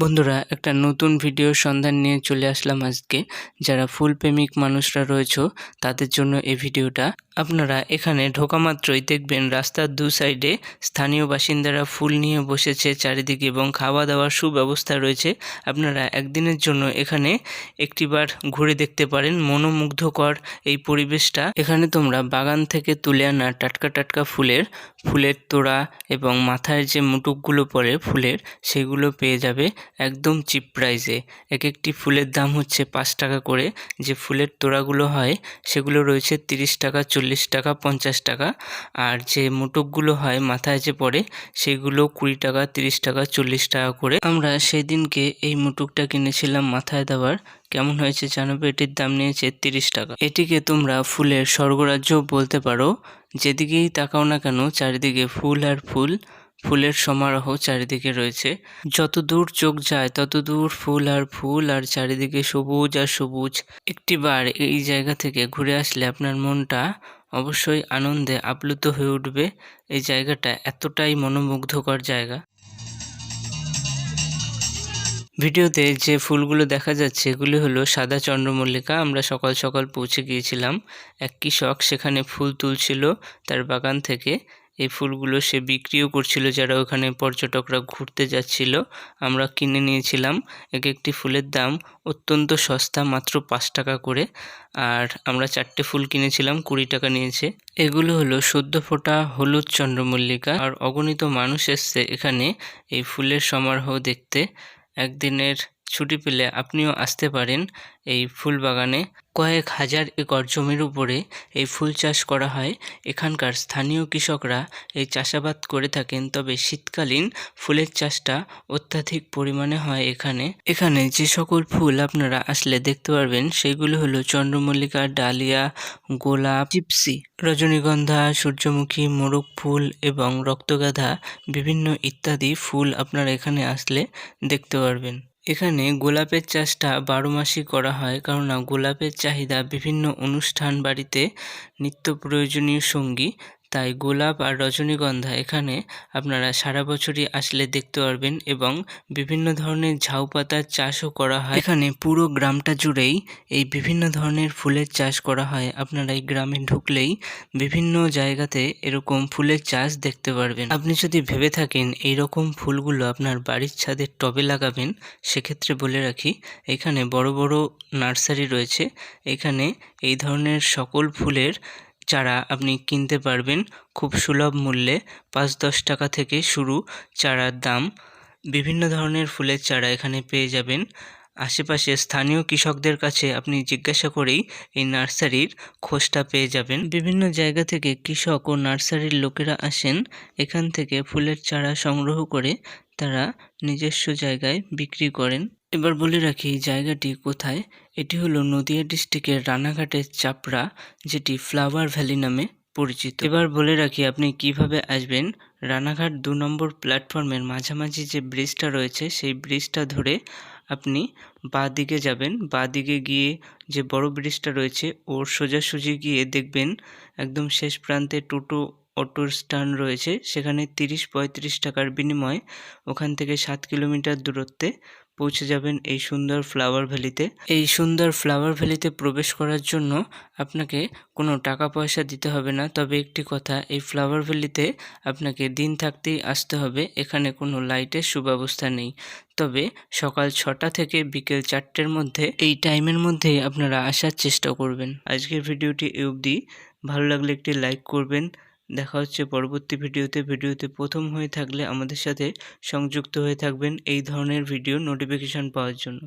বন্ধুরা, একটা নতুন ভিডিওর সন্ধান নিয়ে চলে আসলাম আজকে। যারা ফুল প্রেমিক মানুষরা রয়েছে, তাদের জন্য এই ভিডিওটা। আপনারা এখানে ঢোকা মাত্রই দেখবেন, রাস্তার দু সাইডে স্থানীয় বাসিন্দারা ফুল নিয়ে বসেছে চারিদিকে এবং খাওয়া দাওয়ার সুব্যবস্থা রয়েছে। আপনারা একদিনের জন্য এখানে একটিবার ঘুরে দেখতে পারেন মনোমুগ্ধকর এই পরিবেশটা। এখানে তোমরা বাগান থেকে তুলে আনা টাটকা টাটকা ফুলের ফুলের তোড়া এবং মাথায় যে মুটুকগুলো পড়ে ফুলের, সেগুলো পেয়ে যাবে। একদম চিপ প্রাইসে এক একটি ফুলের দাম হচ্ছে পাঁচ টাকা করে। যে ফুলের তোড়াগুলো হয়, সেগুলো রয়েছে তিরিশ টাকা, চল্লিশ টাকা, পঞ্চাশ টাকা। আর যে মুটুকগুলো হয়, মাথায় যে পড়ে, সেগুলো কুড়ি টাকা, তিরিশ টাকা, চল্লিশ টাকা করে। আমরা সেদিনকে এই মুটুকটা কিনেছিলাম মাথায় দেওয়ার। কেমন হয়েছে জানাবে? এটির দাম নিয়েছে তিরিশ টাকা। এটিকে তোমরা ফুলের স্বর্গরাজ্য বলতে পারো। যেদিকেই তাকাও না কেন, চারিদিকে ফুল আর ফুল। ফুলের সমারোহ চারিদিকে রয়েছে। যত দূর চোখ যায়, তত দূর ফুল আর ফুল, আর চারিদিকে সবুজ আর সবুজ। একটিবার এই জায়গা থেকে ঘুরে আসলে আপনার মনটা অবশ্যই আনন্দে আপ্লুত হয়ে উঠবে। এই জায়গাটা এতটাই মনোমুগ্ধকর জায়গা। ভিডিওতে যে ফুলগুলো দেখা যাচ্ছে, এগুলি হলো সাদা চন্দ্রমল্লিকা। আমরা সকাল সকাল পৌঁছে গিয়েছিলাম। এক কৃষক সেখানে ফুল তুলছিল তার বাগান থেকে। এই ফুলগুলো সে বিক্রিও করছিল, যারা ওখানে পর্যটকরা ঘুরতে যাচ্ছিল। আমরা কিনে নিয়েছিলাম। এক একটি ফুলের দাম অত্যন্ত সস্তা, মাত্র পাঁচ টাকা করে। আর আমরা চারটে ফুল কিনেছিলাম, কুড়ি টাকা নিয়েছে। এগুলো হলো সদ্য ফোটা হলুদ চন্দ্রমল্লিকা। আর অগণিত মানুষ এসছে এখানে এই ফুলের সমারোহ দেখতে। একদিনের ছুটি পেলে আপনিও আসতে পারেন এই ফুল বাগানে কয়েক হাজার একর জমির উপরে এই ফুল চাষ করা হয়। এখানকার স্থানীয় কৃষকরা এই চাষাবাদ করে থাকেন, তবে শীতকালীন ফুলের চাষটা অত্যাধিক পরিমাণে হয় এখানে। এখানে যে সকল ফুল আপনারা আসলে দেখতে পারবেন, সেগুলো হলো চন্দ্রমল্লিকা, ডালিয়া, গোলাপ জিপসি রজনীগন্ধা, সূর্যমুখী, মোরগ ফুল এবং রক্তগাধা, বিভিন্ন ইত্যাদি ফুল আপনারা এখানে আসলে দেখতে পারবেন। এখানে গোলাপের চাষটা বারো মাসই করা হয়, কেননা গোলাপের চাহিদা বিভিন্ন অনুষ্ঠান বাড়িতে, নিত্য প্রয়োজনীয় সঙ্গী তাই গোলাপ আর রজনীগন্ধা এখানে আপনারা সারা বছরই আসলে দেখতে পারবেন এবং বিভিন্ন ধরনের ঝাউ পাতার চাষও করা হয়। এখানে পুরো গ্রামটা জুড়েই এই বিভিন্ন ধরনের ফুলের চাষ করা হয়। আপনারা এই গ্রামে ঢুকলেই বিভিন্ন জায়গাতে এরকম ফুলের চাষ দেখতে পারবেন। আপনি যদি ভেবে থাকেন এই রকম ফুলগুলো আপনার বাড়ির ছাদের টবে লাগাবেন, সেক্ষেত্রে বলে রাখি এখানে বড় বড় নার্সারি রয়েছে। এখানে এই ধরনের সকল ফুলের চারা আপনি কিনতে পারবেন খুব সুলভ মূল্যে। পাঁচ দশ টাকা থেকে শুরু চারার দাম। বিভিন্ন ধরনের ফুলের চারা এখানে পেয়ে যাবেন। আশেপাশে স্থানীয় কৃষকদের কাছে আপনি জিজ্ঞাসা করেই এই নার্সারির খোঁজটা পেয়ে যাবেন। বিভিন্ন জায়গা থেকে কৃষক ও নার্সারির লোকেরা আসেন। এখান থেকে ফুলের চারা সংগ্রহ করে তারা নিজস্ব জায়গায় বিক্রি করেন। এবার বলে রাখি জায়গাটি কোথায়? এটি হলো নদিয়া ডিস্ট্রিক্টের রানাঘাটের চাপড়া, যেটি ফ্লাওয়ার ভ্যালি নামে পরিচিত। এবার বলে রাখি, আপনি কীভাবে আসবেন? রানাঘাট দু নম্বর প্ল্যাটফর্মের মাঝামাঝি যে ব্রিজটা রয়েছে, সেই ব্রিজটা ধরে আপনি বাঁ দিকে যাবেন। বাঁ দিকে গিয়ে যে বড় ব্রিজটা রয়েছে, ওর সোজাসুজি গিয়ে দেখবেন একদম শেষ প্রান্তে টোটো অটোর স্ট্যান্ড রয়েছে। সেখানে তিরিশ পঁয়ত্রিশ টাকার বিনিময়ে ওখান থেকে সাত কিলোমিটার দূরত্বে পৌঁছে যাবেন এই সুন্দর ফ্লাওয়ার ভ্যালিতে এই সুন্দর ফ্লাওয়ার ভ্যালিতে প্রবেশ করার জন্য আপনাকে কোনো টাকা পয়সা দিতে হবে না। তবে একটি কথা, এই ফ্লাওয়ার ভ্যালিতে আপনাকে দিন থাকতেই আসতে হবে। এখানে কোনো লাইটের সুব্যবস্থা নেই। তবে সকাল ছটা থেকে বিকেল চারটের মধ্যে এই টাইমের মধ্যেই আপনারা আসার চেষ্টা করবেন। আজকের ভিডিওটি এই অবধি। ভালো লাগলে একটি লাইক করবেন। দেখা হচ্ছে পরবর্তী ভিডিওতে। ভিডিওতে প্রথম হয়ে থাকলে আমাদের সাথে সংযুক্ত হয়ে থাকবেন এই ধরনের ভিডিও নোটিফিকেশান পাওয়ার জন্য।